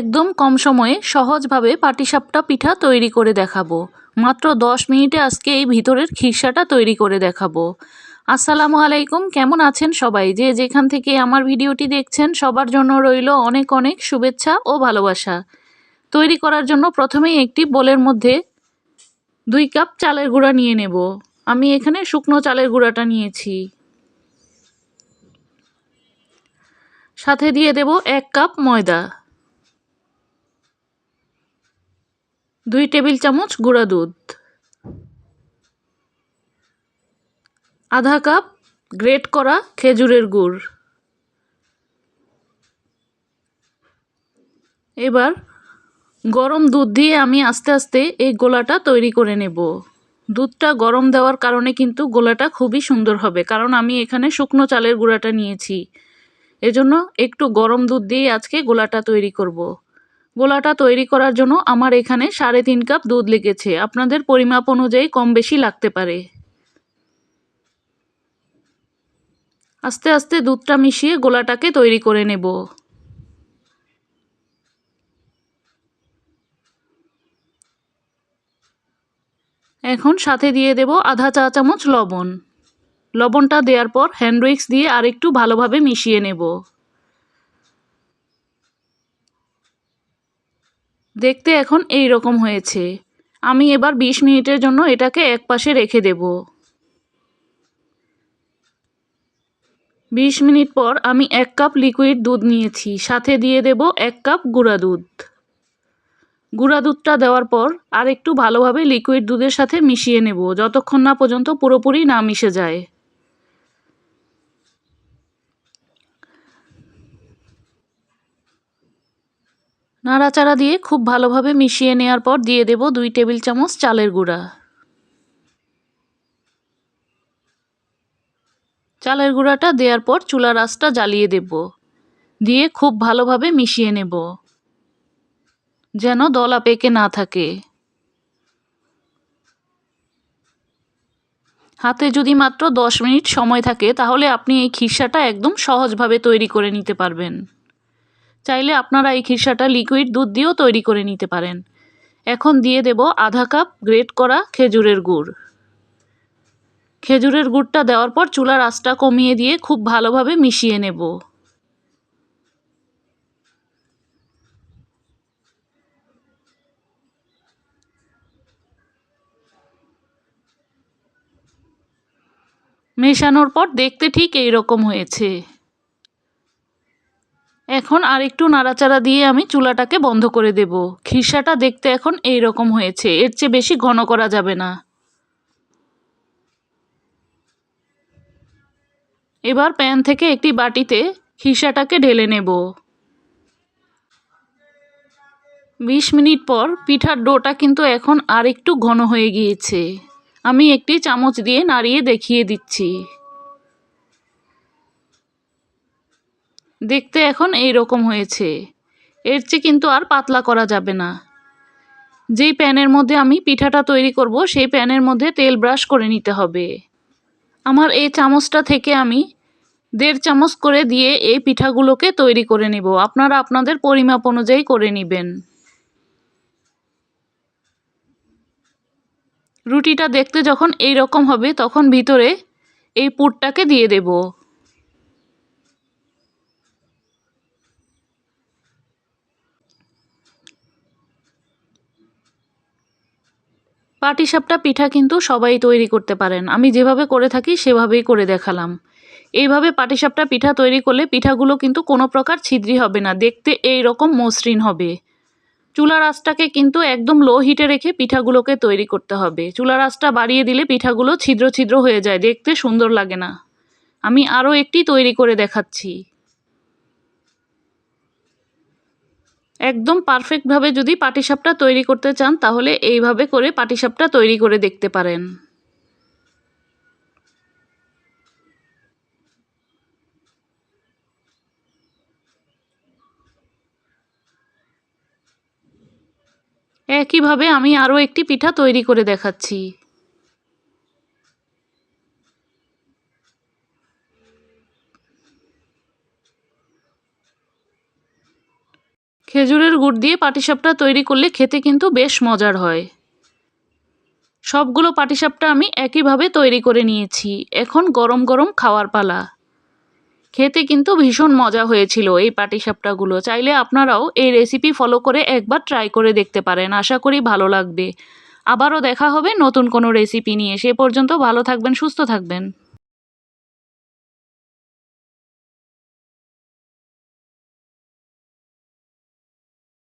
একদম কম সময়ে সহজভাবে পাটিসাপটা পিঠা তৈরি করে দেখাবো। মাত্র দশ মিনিটে আজকে এই ভিতরের খিরসাটা তৈরি করে দেখাবো। আসসালামু আলাইকুম, কেমন আছেন সবাই? যে যেখান থেকে আমার ভিডিওটি দেখছেন, সবার জন্য রইল অনেক অনেক শুভেচ্ছা ও ভালোবাসা। তৈরি করার জন্য প্রথমেই একটি বোলের মধ্যে দুই কাপ চালের গুঁড়া নিয়ে নেব। আমি এখানে শুকনো চালের গুঁড়াটা নিয়েছি। সাথে দিয়ে দেব এক কাপ ময়দা। দুই টেবিল চামচ গুঁড়া দুধ। আধা কাপ গ্রেট করা খেজুরের গুড়। এবার গরম দুধ দিয়ে আমি আস্তে আস্তে এই গোলাটা তৈরি করে নেব। দুধটা গরম দেওয়ার কারণে কিন্তু গোলাটা খুবই সুন্দর হবে, কারণ আমি এখানে শুকনো চালের গুঁড়াটা নিয়েছি। এজন্য একটু গরম দুধ দিয়ে আজকে গোলাটা তৈরি করব। গোলাটা তৈরি করার জন্য আমার এখানে সাড়ে তিন কাপ দুধ লেগেছে। আপনাদের পরিমাপ অনুযায়ী কম বেশি লাগতে পারে। আস্তে আস্তে দুধটা মিশিয়ে গোলাটাকে তৈরি করে নেব। এখন সাথে দিয়ে দেব আধা চা চামচ লবণ। লবণটা দেওয়ার পর হ্যান্ড উইক্স দিয়ে আরেকটু ভালোভাবে মিশিয়ে নেব। দেখতে এখন এই রকম হয়েছে। আমি এবার ২০ মিনিটের জন্য এটাকে এক পাশে রেখে দেব। ২০ মিনিট পর আমি এক কাপ লিকুইড দুধ নিয়েছি, সাথে দিয়ে দেব এক কাপ গুঁড়া দুধ। গুঁড়া দুধটা দেওয়ার পর আর একটু ভালোভাবে লিকুইড দুধের সাথে মিশিয়ে নেব, যতক্ষণ না পর্যন্ত পুরোপুরি না মিশে যায়। নাড়াচাড়া দিয়ে খুব ভালোভাবে মিশিয়ে নেওয়ার পর দিয়ে দেব দুই টেবিল চামচ চালের গুঁড়া। চালের গুঁড়াটা দেওয়ার পর চুলার আঁচটা জ্বালিয়ে দেব। দিয়ে খুব ভালোভাবে মিশিয়ে নেব। যেন দলা পেকে না থাকে। হাতে যদি মাত্র দশ মিনিট সময় থাকে, তাহলে আপনি এই খিরসাটা একদম সহজভাবে তৈরি করে নিতে পারবেন। চাইলে আপনারা এই খিরসাটা লিকুইড দুধ দিয়েও তৈরি করে নিতে পারেন। এখন দিয়ে দেব আধা কাপ গ্রেট করা খেজুরের গুড়। খেজুরের গুড়টা দেওয়ার পর চুলার আঁচটা কমিয়ে দিয়ে খুব ভালোভাবে মিশিয়ে নেব। মেশানোর পর দেখতে ঠিক এই রকম হয়েছে। এখন আর একটু নাড়াচাড়া দিয়ে আমি চুলাটাকে বন্ধ করে দেব। খিরসাটা দেখতে এখন এই রকম হয়েছে, এর চেয়ে বেশি ঘন করা যাবে না। এবার প্যান থেকে একটি বাটিতে খিরসাটাকে ঢেলে নেব। বিশ মিনিট পর পিঠার ডোটা কিন্তু এখন আর একটু ঘন হয়ে গিয়েছে। আমি একটি চামচ দিয়ে নাড়িয়ে দেখিয়ে দিচ্ছি। দেখতে এখন এই রকম হয়েছে। এর চেয়ে কিন্তু আর পাতলা করা যাবে না। যেই প্যানের মধ্যে আমি পিঠাটা তৈরি করব, সেই প্যানের মধ্যে তেল ব্রাশ করে নিতে হবে। আমার এই চামচটা থেকে আমি দেড় চামচ করে দিয়ে এই পিঠাগুলোকে তৈরি করে নেব। আপনারা আপনাদের পরিমাপ অনুযায়ী করে নেবেন। রুটিটা দেখতে যখন এই রকম হবে, তখন ভিতরে এই পুরটাকে দিয়ে দেব। পাটিসাপটা পিঠা কিন্তু সবাই তৈরি করতে পারেন। আমি যেভাবে করে থাকি, সেভাবেই করে দেখালাম। এইভাবে পাটিসাপটা পিঠা তৈরি করলে পিঠাগুলো কিন্তু কোনো প্রকার ছিদ্রি হবে না, দেখতে এই রকম মসৃণ হবে। চুলার আঁচটাকে কিন্তু একদম লো হিটে রেখে পিঠাগুলোকে তৈরি করতে হবে। চুলার আঁচটা বাড়িয়ে দিলে পিঠাগুলো ছিদ্র ছিদ্র হয়ে যায়, দেখতে সুন্দর লাগে না। আমি আরও একটি তৈরি করে দেখাচ্ছি। একদম পারফেক্টভাবে যদি পাটিসাপটা তৈরি করতে চান, তাহলে এইভাবে করে পাটিসাপটা তৈরি করে দেখতে পারেন। একইভাবে আমি আরও একটি পিঠা তৈরি করে দেখাচ্ছি। খেজুরের গুড় দিয়ে পাটিসাপটা তৈরি করলে খেতে কিন্তু বেশ মজার হয়। সবগুলো পাটিসাপটা আমি একইভাবে তৈরি করে নিয়েছি। এখন গরম গরম খাওয়ার পালা। খেতে কিন্তু ভীষণ মজা হয়েছিল এই পাটিসাপটাগুলো। চাইলে আপনারাও এই রেসিপি ফলো করে একবার ট্রাই করে দেখতে পারেন। আশা করি ভালো লাগবে। আবারও দেখা হবে নতুন কোনো রেসিপি নিয়ে। সে পর্যন্ত ভালো থাকবেন, সুস্থ থাকবেন।